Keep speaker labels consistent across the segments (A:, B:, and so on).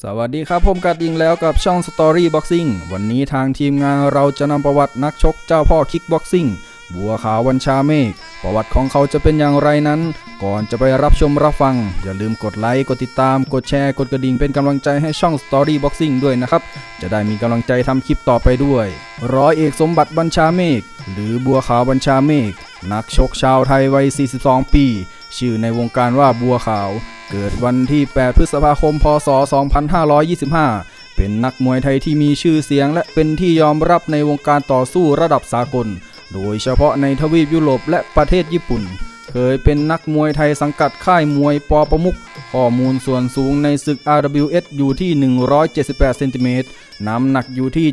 A: สวัสดีครับผมกัดยิงแล้วกับช่อง Story Boxing วันนี้ทางทีมงานเราจะนำประวัตินักชกเจ้าพ่อคิกบ็อกซิ่งบัวขาววันชาเมฆประวัติของเขาจะเป็นอย่างไรนั้น ก่อนจะไปรับชมรับฟัง อย่าลืมกดไลค์ กดติดตาม กดแชร์ กดกระดิ่งเป็นกำลังใจให้ช่อง Story Boxing ด้วยนะครับ จะได้มีกำลังใจทำคลิปต่อไปด้วย ร้อยเอกสมบัติบัญชาเมฆหรือบัวขาวบัญชาเมฆนักชกชาวไทยวัย 42 ปี ชื่อในวงการว่าบัวขาว เกิดวันที่ 8 พฤษภาคม พศ 2525 เป็นนักมวยไทยที่มีชื่อเสียงและเป็นที่ยอมรับในวงการต่อสู้ระดับสากล โดยเฉพาะในทวีปยุโรปและประเทศญี่ปุ่น เคยเป็นนักมวยไทยสังกัดค่ายมวยปอประมุข ข้อมูลส่วนสูงในศึก RWS อยู่ที่ 178 เซนติเมตร น้ำหนักอยู่ที่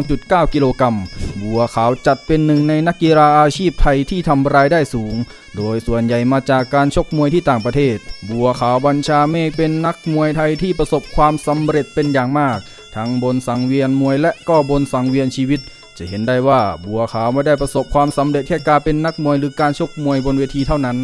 A: 72.9 กิโลกรัม บัวขาวจัดเป็นหนึ่งในนักกีฬาอาชีพไทยที่ทำรายได้สูง โดยส่วนใหญ่มาจากการชกมวยที่ต่างประเทศ บัวขาวบัญชาเมฆเป็นนักมวยไทยที่ประสบความสำเร็จเป็นอย่างมาก ทั้งบนสังเวียนมวยและก็บนสังเวียนชีวิตจะเห็นได้ว่าบัวขาวไม่ได้ประสบความสำเร็จแค่การเป็นนักมวยหรือการชกมวยบนเวทีเท่านั้น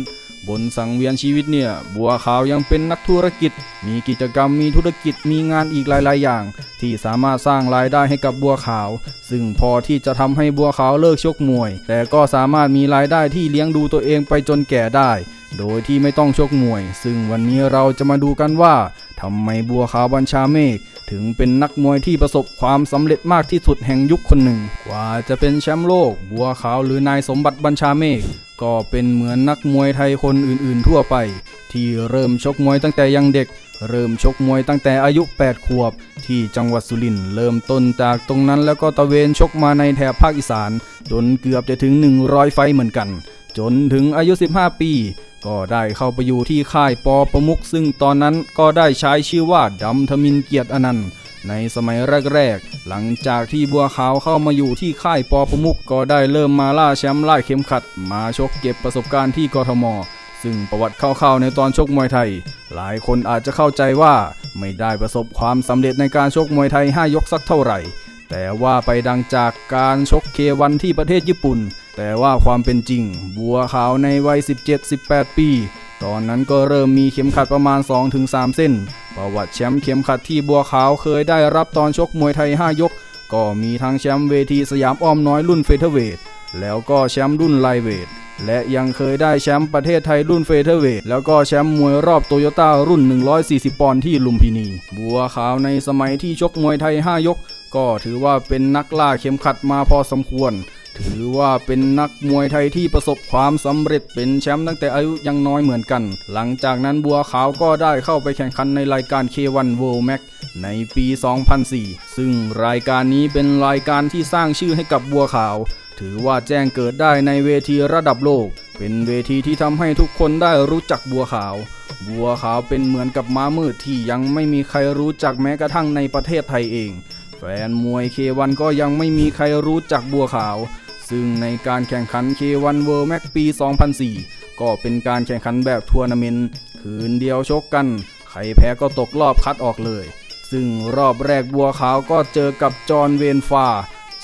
A: บนสังเวียนชีวิตเนี่ย บัวขาวยังเป็นนักธุรกิจ มีกิจกรรมมีธุรกิจมีงานอีกหลาย ๆ อย่าง ที่สามารถสร้างรายได้ให้กับบัวขาว ซึ่งพอที่จะทำให้บัวขาวเลิกชกมวย แต่ก็สามารถมีรายได้ที่เลี้ยงดูตัวเองไปจนแก่ได้ โดยที่ไม่ต้องชกมวย ซึ่งวันนี้เราจะมาดูกันว่าทำไมบัวขาวบัญชาเมฆถึงเป็นนักมวยที่ประสบความสำเร็จมากที่สุดแห่งยุคคนหนึ่ง กว่าจะเป็นแชมป์โลก บัวขาวหรือนายสมบัติบัญชาเมฆ ก็เป็นเหมือนนักมวยไทยคนอื่นๆทั่วไป ที่เริ่มชกมวยตั้งแต่ยังเด็ก เริ่มชกมวยตั้งแต่อายุ 8 ขวบ ที่จังหวัดสุรินทร์เริ่มต้นจากตรงนั้นแล้วก็ตะเวนชกมาในแถบภาคอีสาน จนเกือบจะถึง 100 ไฟเหมือนกัน จนถึงอายุ 15 ปี ก็ได้เข้าไปอยู่ที่ค่ายปอประมุขซึ่งตอนนั้นก็ได้ใช้ชื่อว่าดำทมินเกียรติอนันต์ ในสมัยแรกๆ หลังจากที่บัวขาวเข้ามาอยู่ที่ค่ายปอประมุขก็ได้เริ่มมาล่าแชมป์ไล่เข็มขัด มาชกเก็บประสบการณ์ที่กทม ซึ่งประวัติคร่าวๆในตอนชกมวยไทย หลายคนอาจจะเข้าใจว่าไม่ได้ประสบความสำเร็จในการชกมวยไทย 5 ยกสักเท่าไหร่ แต่ว่าไปดังจากการชกเควันที่ประเทศญี่ปุ่น แต่ว่าความเป็นจริง บัวขาวในวัย 17-18 ปี ตอนนั้นก็เริ่มมีเข็มขัดประมาณ 2-3 เส้น ประวัติแชมป์เข็มขัดที่บัวขาวเคยได้รับตอนชกมวยไทย 5 ยก ก็มีทั้งแชมป์เวทีสยามอ้อมน้อยรุ่นเฟเธอร์เวทแล้วก็แชมป์รุ่นไลเวทและยังเคยได้แชมป์ประเทศไทยรุ่นเฟเธอร์เวทแล้วก็แชมป์มวยรอบโตโยต้ารุ่น 140 ปอนด์ที่ลุมพินี บัวขาวในสมัยที่ชกมวยไทย 5 ยก ก็ถือว่าเป็นนักล่าเข็มขัดมาพอสมควร ถือว่าเป็นนักมวยไทยที่ประสบความสำเร็จเป็นแชมป์ตั้งแต่อายุยังน้อยเหมือนกัน หลังจากนั้นบัวขาวก็ได้เข้าไปแข่งขันในรายการ K1 World Max ในปี 2004 ซึ่งรายการนี้เป็นรายการที่สร้างชื่อให้กับบัวขาว ถือว่าแจ้งเกิดได้ในเวทีระดับโลก เป็นเวทีที่ทำให้ทุกคนได้รู้จักบัวขาว บัวขาวเป็นเหมือนกับม้ามืดที่ยังไม่มีใครรู้จักแม้กระทั่งในประเทศไทยเอง แฟนมวย K1 ก็ยังไม่มีใครรู้จักบัวขาว ซึ่งในการแข่งขัน K1 World Max ปี 2004 ก็เป็นการแข่งขันแบบทัวร์นาเมนต์ คืนเดียวชกกัน ใครแพ้ก็ตกรอบคัดออกเลย ซึ่งรอบแรกบัวขาวก็เจอกับจอห์นเวนฟา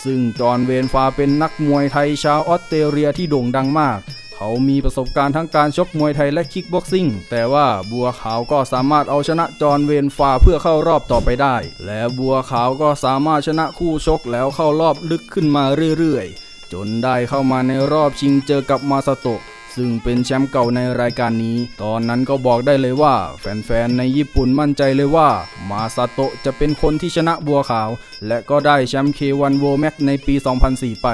A: ซึ่งจอห์นเวนฟาเป็นนักมวยไทยชาวออสเตรเลียที่โด่งดังมากเขามีประสบการณ์ทั้งการชกมวยไทยและคิกบ็อกซิ่ง แต่ว่าบัวขาวก็สามารถเอาชนะจอห์นเวนฟาเพื่อเข้ารอบต่อไปได้ และบัวขาวก็สามารถชนะคู่ชกแล้วเข้ารอบลึกขึ้นมาเรื่อยๆ จนได้เข้ามาในรอบชิงเจอกับมาซาโตะซึ่งเป็นแชมป์เก่าในรายการนี้ ตอนนั้นก็บอกได้เลยว่า แฟนๆ ในญี่ปุ่นมั่นใจเลยว่า มาซาโตะจะเป็นคนที่ชนะบัวขาว และก็ได้แชมป์ K1 World Max ในปี 2004 ไป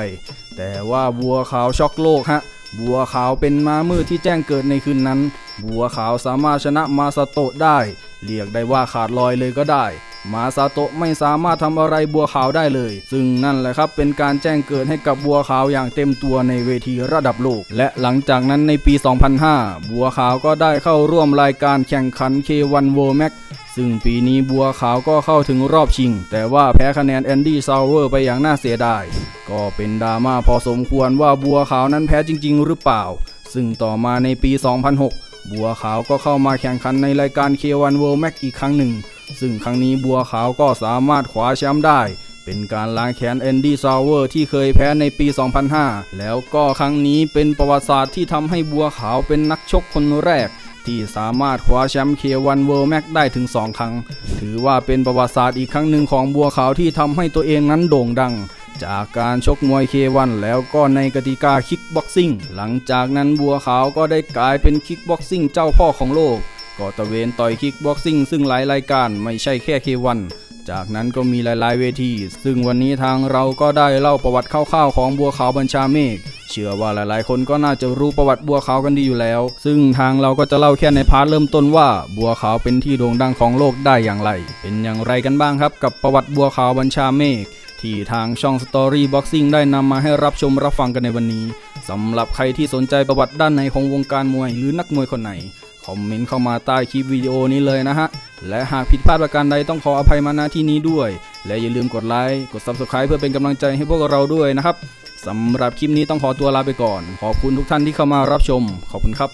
A: แต่ว่าบัวขาวช็อกโลกฮะ บัวขาวเป็นม้ามืดที่แจ้งเกิดในคืนนั้น บัวขาวสามารถชนะมาซาโตะได้ เรียกได้ว่าขาดลอยเลยก็ได้ มาซาโตะไม่สามารถทำอะไรบัวขาวได้เลย ซึ่งนั่นแหละครับเป็นการแจ้งเกิดให้กับบัวขาวอย่างเต็มตัวในเวทีระดับโลก และหลังจากนั้นในปี 2005 บัวขาวก็ได้เข้าร่วมรายการแข่งขัน K1 World Max ซึ่งปีนี้บัวขาวก็เข้าถึงรอบชิง แต่ว่าแพ้คะแนนแอนดี้ซาวเวอร์ไปอย่างน่าเสียดาย ก็เป็นดราม่าพอสมควรว่าบัวขาวนั้นแพ้จริง ๆ หรือเปล่า ซึ่งต่อมาในปี 2006 บัวขาวก็เข้ามาแข่งขันในรายการ K1 World Max อีกครั้งหนึ่ง ซึ่งครั้งนี้บัวขาวก็สามารถคว้าแชมป์ได้ เป็นการล้างแค้นแอนดี้ซาวเวอร์ที่เคยแพ้ในปี 2005 แล้วก็ครั้งนี้เป็นประวัติศาสตร์ที่ทำให้บัวขาวเป็นนักชกคนแรก ที่สามารถคว้าแชมป์ K1 World Max ได้ถึง 2 ครั้ง ถือว่าเป็นประวัติศาสตร์อีกครั้งหนึ่งของบัวขาวที่ทำให้ตัวเองนั้นโด่งดังจากการชกมวย K1 แล้วก็ในกติกาคิกบ็อกซิ่ง หลังจากนั้นบัวขาวก็ได้กลายเป็นคิกบ็อกซิ่งเจ้าพ่อของโลก ก็ตะเวนต่อยคิกบ็อกซิ่งซึ่งหลายรายการไม่ใช่แค่ K1 จากนั้นก็มีหลาย ๆ เวที ซึ่งวันนี้ทางเราก็ได้เล่าประวัติคร่าวๆของบัวขาวบัญชาเมฆ เชื่อว่าหลายๆ คนก็น่าจะรู้ประวัติบัวขาวกันดีอยู่แล้ว ซึ่งทางเราก็จะเล่าแค่ในพาร์ทเริ่มต้นว่า บัวขาวเป็นที่โด่งดังของโลกได้อย่างไร เป็นอย่างไรกันบ้างครับกับประวัติบัวขาวบัญชาเมฆที่ทางช่อง Story Boxing ได้นำมาให้รับชมรับฟังกันในวันนี้สำหรับใครที่สนใจประวัติด้านในของวงการมวยหรือนักมวยคนไหน อมเมนต์เข้ามาใต้คลิปวิดีโอนี้เลยนะฮะ และหากผิดพลาดประการใดต้องขออภัยมาณที่นี้ด้วย และอย่าลืมกดไลค์กด Subscribe เพื่อเป็นกำลังใจให้พวกเราด้วยนะครับสำหรับคลิปนี้ต้องขอตัวลาไปก่อน ขอบคุณทุกท่านที่เข้ามารับชม ขอบคุณครับ